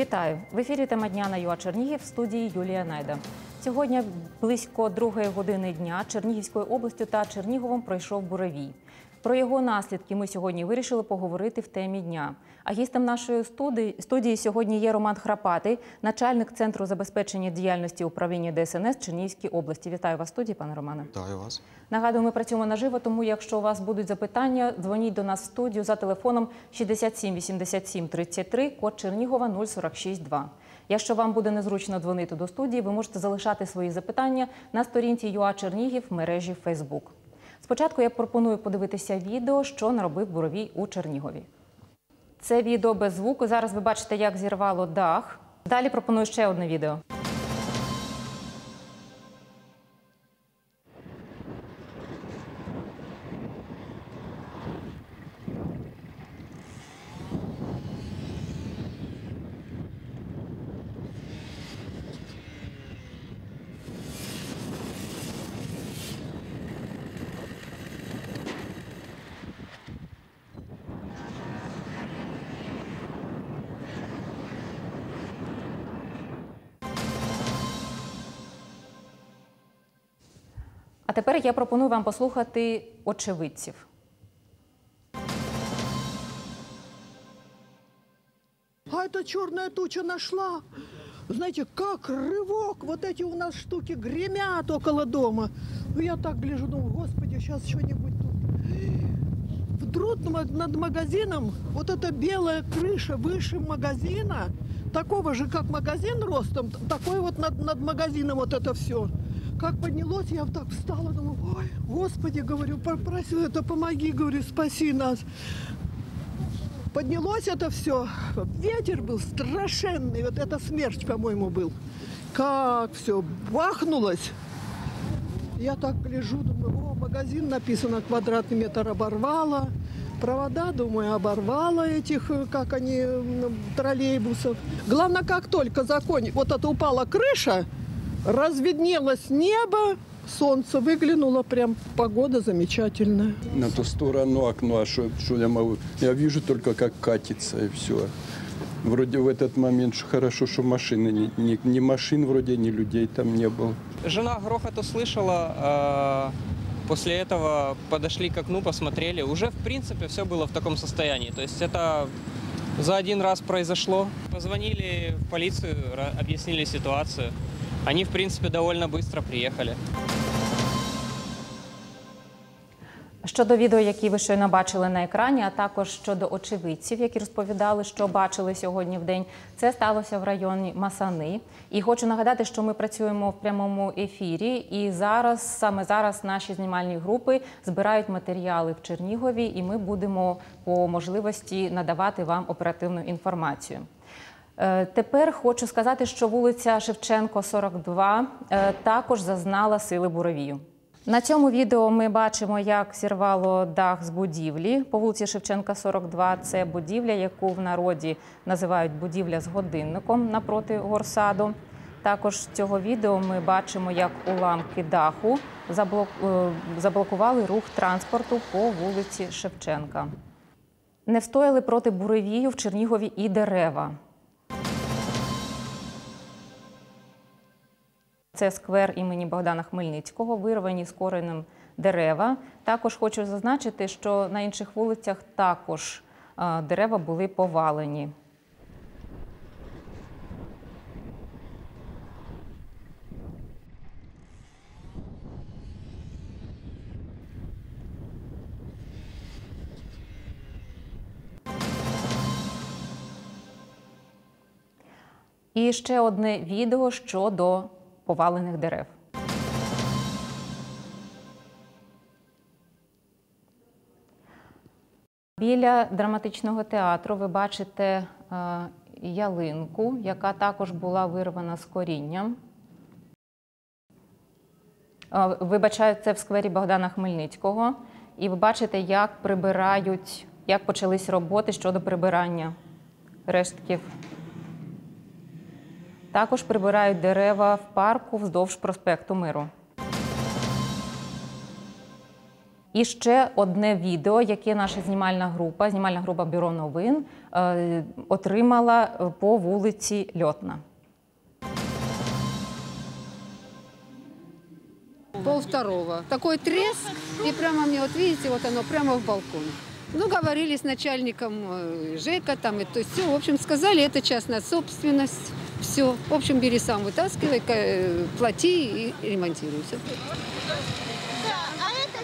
Вітаю в ефірі тема дня на ЮА Чернігів в студії Юлія Найда. Сьогодні близько другої години дня Чернігівською областю та Черніговом пройшов буревій. Про його наслідки ми сьогодні вирішили поговорити в темі дня. А гістем нашої студії, студії сьогодні є Роман Храпатий, начальник центру забезпечення діяльності управління ДСНС Чернігівській області. Вітаю вас в студії, пане Романе. Вітаю вас. Нагадую, ми працюємо наживо, тому якщо у вас будуть запитання, дзвоніть до нас в студію за телефоном 67 87 33, код Чернігова 0462. Якщо вам буде незручно дзвонити до студії, ви можете залишати свої запитання на сторінці ЮА Чернігів в мережі Facebook. Спочатку я пропоную подивитися відео, що наробив буровій у Чернігові. Це відео без звуку. Зараз ви бачите, як зірвало дах. Далі пропоную ще одне відео. тепер я пропоную вам послухати очевидців. А эта черная туча нашла. Знаете, как рывок, вот эти у нас штуки гремят около дома. Ну, я так гляжу, думаю, господи, сейчас что-нибудь тут. Вдруг над над магазином вот эта белая крыша выше магазина, такого же, как магазин ростом, такой вот над, над магазином вот это все. Как поднялось, я вот так встала, думаю, ой, господи, говорю, попросил это, помоги, говорю, спаси нас. Поднялось это все. Ветер был страшенный. Вот это смерч, по-моему, был. Как все бахнулось. Я так гляжу, думаю, о, магазин написано, квадратный метр оборвало. Провода, думаю, оборвало этих, э, как они, троллейбусов. Главное, как только закончилось, вот это упала крыша, разведнелось небо, солнце выглянуло, прям погода замечательная. на ту сторону окно, а что, что я могу? Я вижу только, как катится и все. Вроде в этот момент что хорошо, что машины, ни, ни, ни машин вроде, ни людей там не было. Жена грохот услышала, а, после этого подошли к окну, посмотрели. Уже, в принципе, все было в таком состоянии. То есть это за один раз произошло. Позвонили в полицию, объяснили ситуацию. Они, в принципе, довольно быстро приехали. Щодо відео, які ви щойно бачили на екрані, а також щодо очевидців, які розповідали, що бачили сьогодні в день, це сталося в районі Масани. І хочу нагадати, що ми працюємо в прямому ефірі, і зараз саме зараз наші знімальні групи збирають матеріали в Чернігові, і ми будемо по можливості надавати вам оперативну інформацію. Е, Тепер хочу сказати, що вулиця Шевченко, 42, е, також зазнала сили буровію. На цьому відео ми бачимо, як зірвало дах з будівлі по вулиці Шевченка, 42. Це будівля, яку в народі називають будівля з годинником напроти горсаду. Також з цього відео ми бачимо, як уламки даху е, заблокували рух транспорту по вулиці Шевченка. Не встояли проти буревію в Чернігові і дерева. Це сквер імені Богдана Хмельницького, вирвані з коренем дерева. Також хочу зазначити, що на інших вулицях також е, дерева були повалені. І ще одне відео щодо повалених дерев. Біля драматичного театру ви бачите е, ялинку, яка також була вирвана з корінням. Е, Вибачаю, це в сквері Богдана Хмельницького. І ви бачите, як прибирають, як почались роботи щодо прибирання рештків. Також прибирають дерева в парку вздовж проспекту Миру. І ще одне відео, яке наша знімальна група, знімальна група Бюро новин е, отримала по вулиці Льотна. пол второго. Такой треск, и прямо мне, вот видите, вот оно прямо в балкон. Ну, говорили с начальником э, ЖЭКа, там, и то есть все, в общем, сказали, это частная собственность, все. В общем, бери сам, вытаскивай, э, плати и ремонтируй. Всё. Да, а это.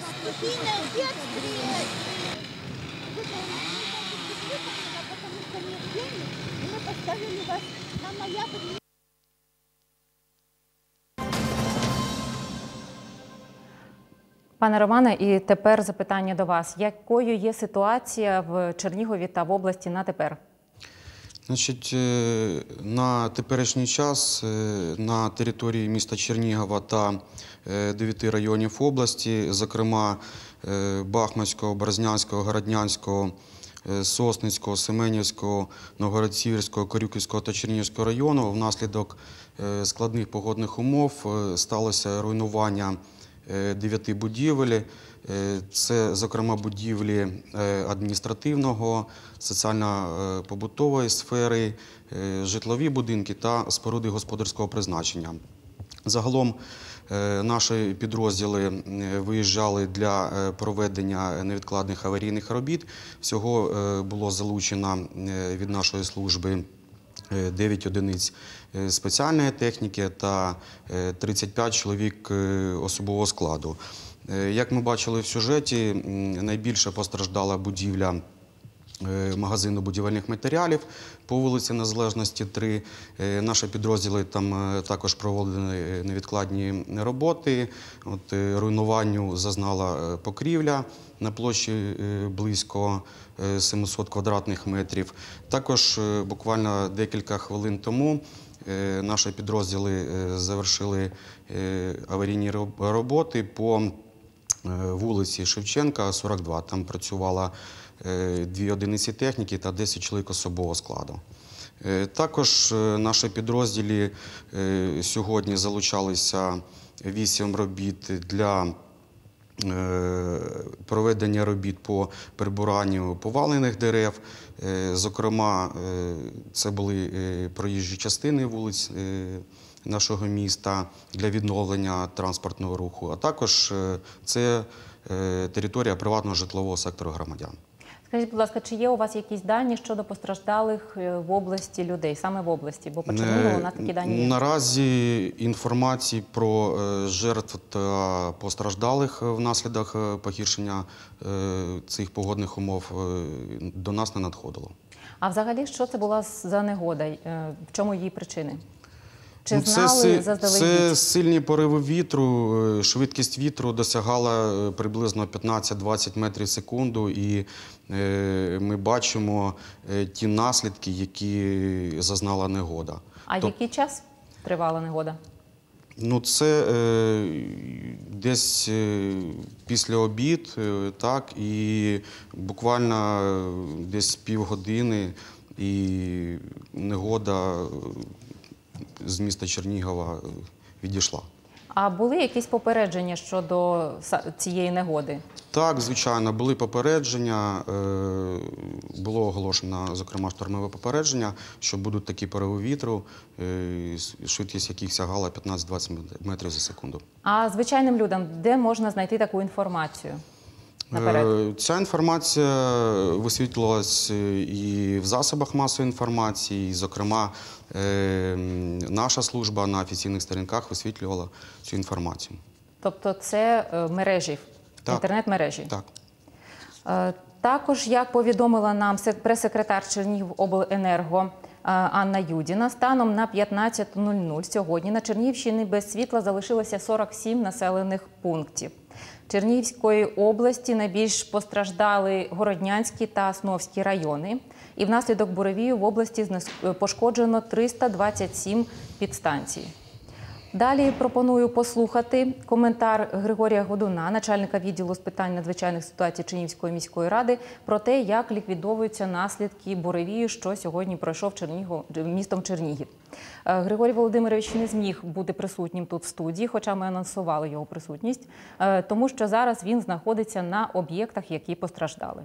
Пане Романе, і тепер запитання до вас: якою є ситуація в Чернігові та в області на тепер? Значить, е, на теперішній час е, на території міста Чернігова та е, дев'яти районів області, зокрема Бахмацького, Березнянського, Городнянського, Сосницького, Семенівського, Новгород-Сіверського, Корюківського та Чернігівського району внаслідок складних погодних умов сталося руйнування дев'яти будівель. Е, Це, зокрема, будівлі е, адміністративного, соціально-побутової сфери, е, житлові будинки та споруди господарського призначення. Загалом е, наші підрозділи е, виїжджали для е, проведення невідкладних аварійних робіт. Всього е, було залучено е, від нашої служби 9 одиниць е, спеціальної техніки та е, 35 чоловік е, особового складу. Е, Як ми бачили в сюжеті, найбільше постраждала будівля е, магазину будівельних матеріалів по вулиці Незалежності 3. Е, Наші підрозділи там е, також проводили е, невідкладні роботи. От, е, руйнуванню зазнала е, покрівля на площі е, близько е, 700 квадратних метрів. Також е, буквально декілька хвилин тому е, наші підрозділи е, завершили е, аварійні роботи по е, вулиці Шевченка, 42. Там працювало е, дві одиниці техніки та 10 чоловік особового складу. Е, Також е, наші підрозділі е, сьогодні залучалися вісім робіт для е, проведення робіт по прибиранню повалених дерев. Е, Зокрема, е, це були е, проїжджі частини вулиць е, нашого міста для відновлення транспортного руху, а також е, це е, територія приватного житлового сектору громадян. Скажіть, будь ласка, чи є у вас якісь дані щодо постраждалих е, в області людей, саме в області? Бо по Чернігову у нас такі дані є. Наразі інформації про е, жертв та постраждалих внаслідок е, погіршення е, цих погодних умов до нас не надходило. А взагалі, що це була за негода? В чому її причини? Чи Ну, це, знали заздалегідь? це сильні пориви вітру. е, Швидкість вітру досягала е, приблизно 15-20 метрів в секунду, і е, ми бачимо ті наслідки, які зазнала негода. А Тоб- який час тривала негода? Ну, це е, десь е, після обід, е, так, і буквально десь півгодини, і негода з міста Чернігова е, відійшла. А були якісь попередження щодо цієї негоди? Так, звичайно, були попередження. е, Було оголошено, зокрема, штормове попередження, що будуть такі пориви вітру, е, швидкість яких сягала 15-20 метрів за секунду. А звичайним людям, де можна знайти таку інформацію? Наперед. Е, Ця інформація висвітлювалась е, і в засобах масової інформації, і, зокрема, е, наша служба на офіційних сторінках висвітлювала цю інформацію. Тобто це мережі, інтернет-мережі. Так. Також, як повідомила нам прес-секретар Чернігівобленерго Анна Юдіна, станом на 15.00 сьогодні на Чернігівщині без світла залишилося 47 населених пунктів. Чернігівської області найбільш постраждали Городнянський та основські райони. І внаслідок буревію в області пошкоджено 327 підстанцій. Далі пропоную послухати коментар Григорія Годуна, начальника відділу з питань надзвичайних ситуацій Чернігівської міської ради, про те, як ліквідовуються наслідки буревію, що сьогодні пройшов Чернігов містом Чернігів. Е, Григорій Володимирович не зміг бути присутнім тут в студії, хоча ми анонсували його присутність, е, тому що зараз він знаходиться на об'єктах, які постраждали.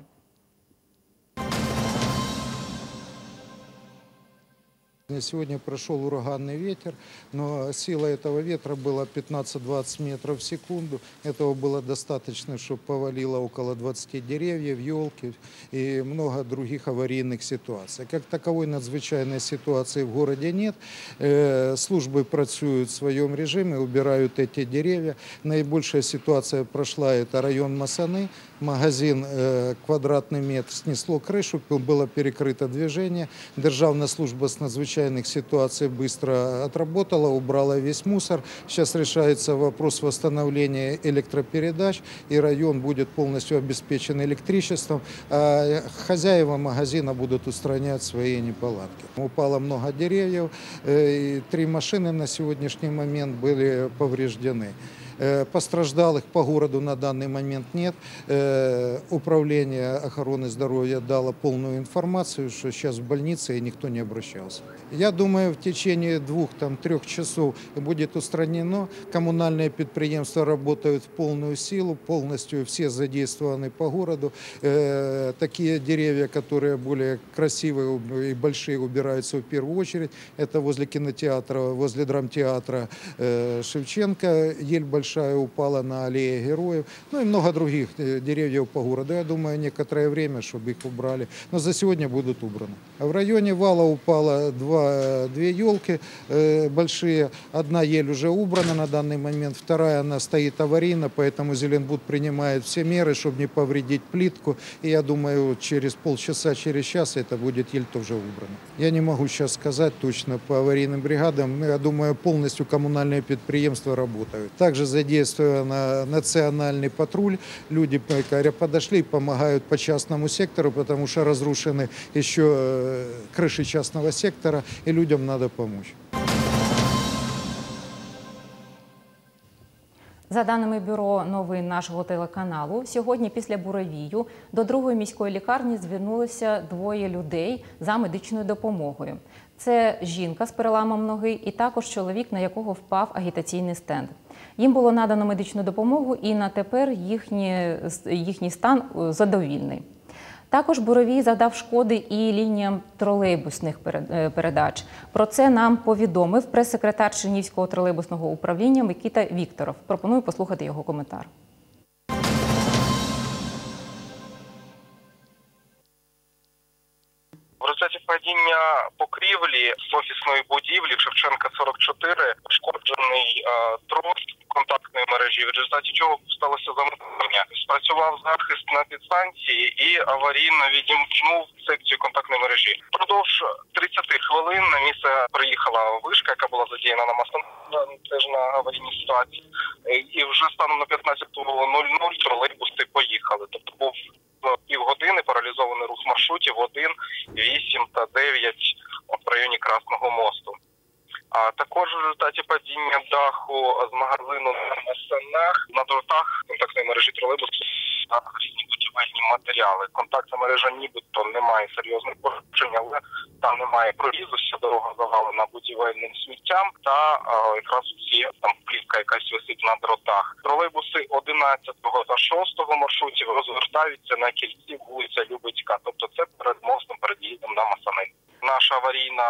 Сегодня прошел ураганный ветер, но сила этого ветра была 15-20 метров в секунду. Этого было достаточно, чтобы повалило около 20 деревьев, елки и много других аварийных ситуаций. Как таковой надзвычайной ситуации в городе нет. Э, Службы працюют в своем режиме, убирают эти деревья. Наибольшая ситуация прошла, это район Масаны. Магазин э, квадратный метр снесло крышу, было перекрыто движение. Державная служба с надзвычайных ситуаций быстро отработала, убрала весь мусор. Сейчас решается вопрос восстановления электропередач, и район будет полностью обеспечен электричеством. А хозяева магазина будут устранять свои неполадки. Упало много деревьев, э, и три машины на сегодняшний момент были повреждены. Э, Постраждалых по городу на данный момент нет. Э, Управление охраны здоровья дало полную информацию, что сейчас в больнице и никто не обращался. Я думаю, в течение двух-трех часов будет устранено. Коммунальные предприятия работают в полную силу, полностью все задействованы по городу. Э, Такие деревья, которые более красивые и большие, убираются в первую очередь. Это возле кинотеатра, возле драмтеатра Шевченко. Ель большая упала на аллее героев. Ну и много других э, деревьев по городу. Я думаю, некоторое время, чтобы их убрали. Но за сегодня будут убраны. А В районе вала упало два, э, две елки э, большие. Одна ель уже убрана на данный момент, вторая она стоит аварийно, поэтому Зеленбуд принимает все меры, чтобы не повредить плитку. И я думаю, через полчаса, через час это будет ель тоже убрана. Я не могу сейчас сказать точно по аварийным бригадам. но Я думаю, полностью коммунальные предприятия работают. Также задействован национальный патруль. Люди э, подошли и помогают по частному сектору, потому что разрушены еще э, крыши частного сектора, и людям надо помочь. За даними бюро новин нашого телеканалу, сьогодні після буревію до другої міської лікарні звернулися двоє людей за медичною допомогою. Це жінка з переламом ноги і також чоловік, на якого впав агітаційний стенд. Їм було надано медичну допомогу, і на тепер їхні, їхній стан е, задовільний. Також Буровій завдав шкоди і лініям тролейбусних е, передач. Про це нам повідомив прес-секретар Чернівського тролейбусного управління Микіта Вікторов. Пропоную послухати його коментар. Падіння покрівлі з офісної будівлі Шевченка 44 пошкоджений е, трос контактної мережі, в результаті чого сталося замовлення. Спрацював захист на підстанції і аварійно відімкнув секцію контактної мережі. Впродовж 30 хвилин на місце приїхала вишка, яка була задіяна на мосту теж на аварійній ситуації. Е, І вже станом на 15.00 тролейбуси поїхали. Тобто був за півгодини паралізований рух маршрутів 1, 8 та 9 в районі Красного мосту. А також в результаті падіння даху з магазину на Масанах на дротах контактної мережі тролейбусу будівельні матеріали. Контактна мережа нібито не має серйозних порушень, але там немає прорізу, вся дорога завалена будівельним сміттям та а, якраз усі там плівка якась висить на дротах. Тролейбуси 11 та 6 маршрутів розвертаються на кільці вулиця Любицька, тобто це перед мостом перед їздом на Масани. Наша аварійна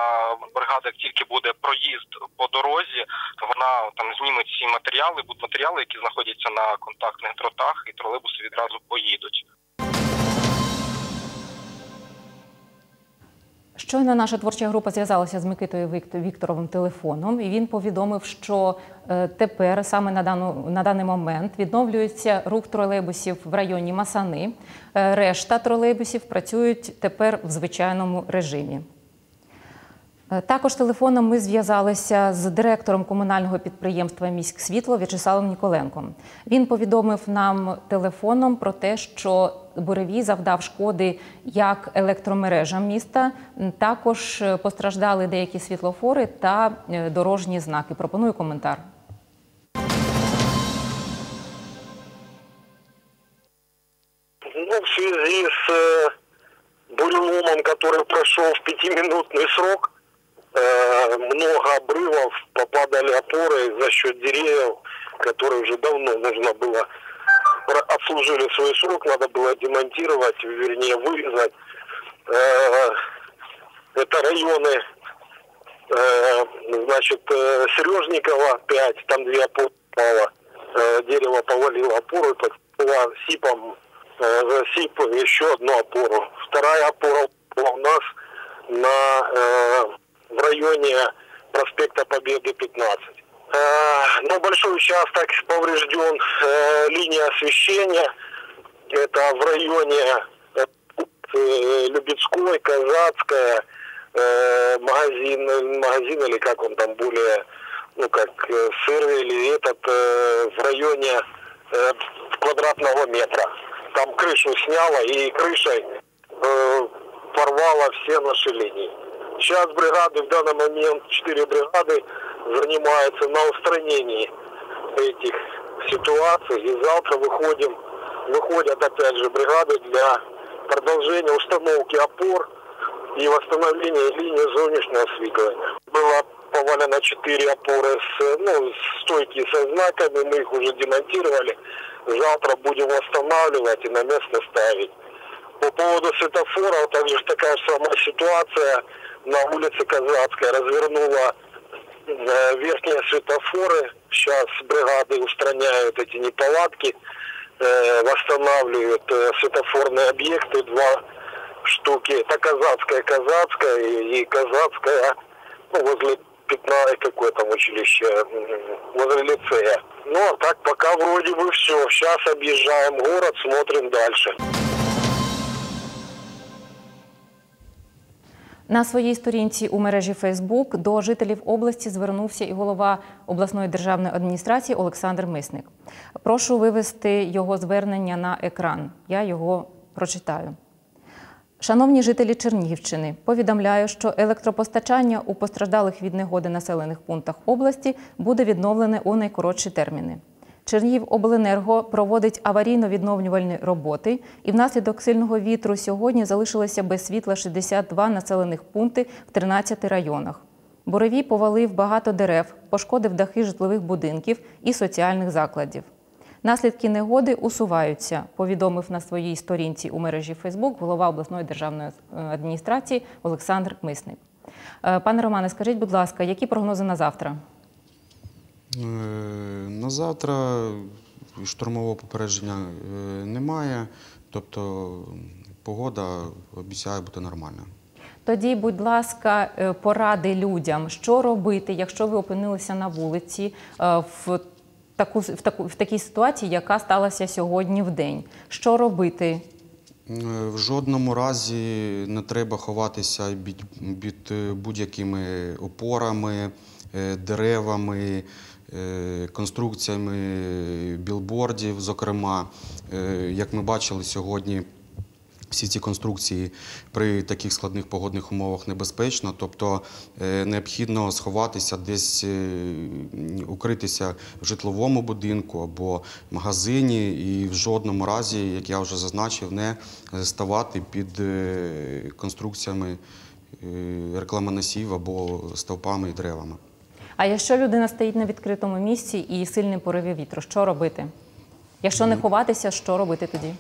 бригада, як тільки буде проїзд по дорозі, вона там зніме ці матеріали, будуть матеріали, які знаходяться на контактних дротах, і тролейбуси відразу поїдуть. Щойно наша творча група зв'язалася з Микитою Вік- Вікторовим телефоном, і він повідомив, що е, тепер, саме на, дану, на даний момент, відновлюється рух тролейбусів в районі Масани. Е, Решта тролейбусів працюють тепер в звичайному режимі. Е, Також телефоном ми зв'язалися з директором комунального підприємства «Міськсвітло» В'ячеславом Ніколенком. Він повідомив нам телефоном про те, що буревій завдав шкоди як електромережам міста. м, Також е, постраждали деякі світлофори та е, дорожні знаки. Пропоную коментар. Ну, в связи с э, буреломом, который прошел в пятиминутный срок, э, много обрывов попадали опоры за счет деревьев, которые уже давно нужно было отслужили свой срок, надо было демонтировать, вернее вырезать. Э, это районы, э, значит, э, Сережникова 5, там две опоры упало. Э, дерево повалило опору подпало сипом, э, сип еще одну опору. Вторая опора у нас на, э, в районе проспекта Победы 15. Э, но большой участок поврежден, э, линия освещения. Это в районе э, Любецкой, Казацкая, магазин, магазин или как он там более, ну как сыр или этот в районе квадратного метра. Там крышу сняло и крышей порвало все наши линии. Сейчас бригады в данный момент, четыре бригады занимаются на устранении этих ситуаций. И завтра выходим, выходят опять же бригады для продолжения установки опор и восстановления линии солнечного осветления. Было повалено четыре опоры с, ну, стойки со знаками, мы их уже демонтировали. Завтра будем восстанавливать и на место ставить. По поводу светофора, также такая самая ситуация на улице Казацкая. Развернула э, верхние светофоры. Сейчас бригады устраняют эти неполадки, э, восстанавливают э, светофорные объекты. Два штуки. Это Казацкая, Казацкая и, Казацкая ну, возле пятна, какое там училище, возле лицея. Ну, а так пока вроде бы все. Сейчас объезжаем город, смотрим дальше. На своїй сторінці у мережі Фейсбук до жителів області звернувся і голова обласної державної адміністрації Олександр Мисник. Прошу вивести його звернення на екран. Я його прочитаю. Шановні жителі Чернігівщини, повідомляю, що електропостачання у постраждалих від негоди населених пунктах області буде відновлене у найкоротші терміни. Чернігівобленерго проводить аварійно-відновлювальні роботи, і внаслідок сильного вітру сьогодні залишилося без світла 62 населених пункти в 13 районах. Буревій повалив багато дерев, пошкодив дахи житлових будинків і соціальних закладів. Наслідки негоди усуваються, повідомив на своїй сторінці у мережі Фейсбук голова обласної державної е, адміністрації Олександр Мисник. Е, Пане Романе, скажіть, будь ласка, які прогнози на завтра? Е, На завтра штурмового попередження е, немає, тобто погода обіцяє бути нормальна. Тоді, будь ласка, е, поради людям, що робити, якщо ви опинилися на вулиці в таку в таку в такій ситуації, яка сталася сьогодні в день. Що робити? В жодному разі не треба ховатися під, під е, будь-якими опорами, деревами, конструкціями білбордів. Зокрема, Е, як ми бачили сьогодні, всі ці конструкції при таких складних погодних умовах небезпечно, тобто е, необхідно сховатися десь, е, укритися в житловому будинку або магазині, і в жодному разі, як я вже зазначив, не ставати під е, конструкціями е, рекламоносів або стовпами і деревами. А якщо людина стоїть на відкритому місці і сильний пориви вітру, що робити? Якщо не ховатися, що робити тоді?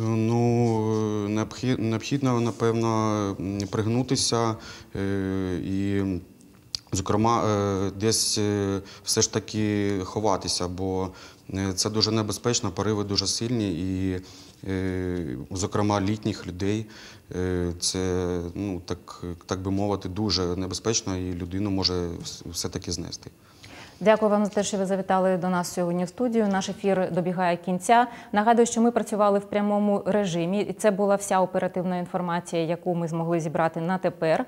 Ну, е, необхідно, напевно, пригнутися е, і, зокрема, е, десь е, все ж таки ховатися, бо е, це дуже небезпечно, пориви дуже сильні і, зокрема, літніх людей. Це, ну, так, так би мовити, дуже небезпечно і людину може все-таки знести. Дякую вам за те, що ви завітали до нас сьогодні в студію. Наш ефір добігає кінця. Нагадую, що ми працювали в прямому режимі, і це була вся оперативна інформація, яку ми змогли зібрати на тепер.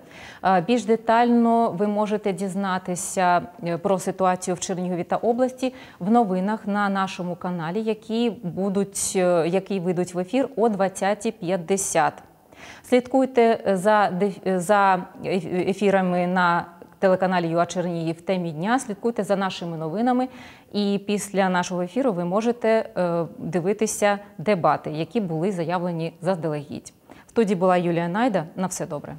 Більш детально ви можете дізнатися е, про ситуацію в Чернігові та області в новинах на нашому каналі, які будуть е, які вийдуть в ефір о 20.50. Слідкуйте за, за ефірами на телеканалі ЮА Чернігів в темі дня. Слідкуйте за нашими новинами. І після нашого ефіру ви можете е, дивитися дебати, які були заявлені заздалегідь. В студії була Юлія Найда. На все добре.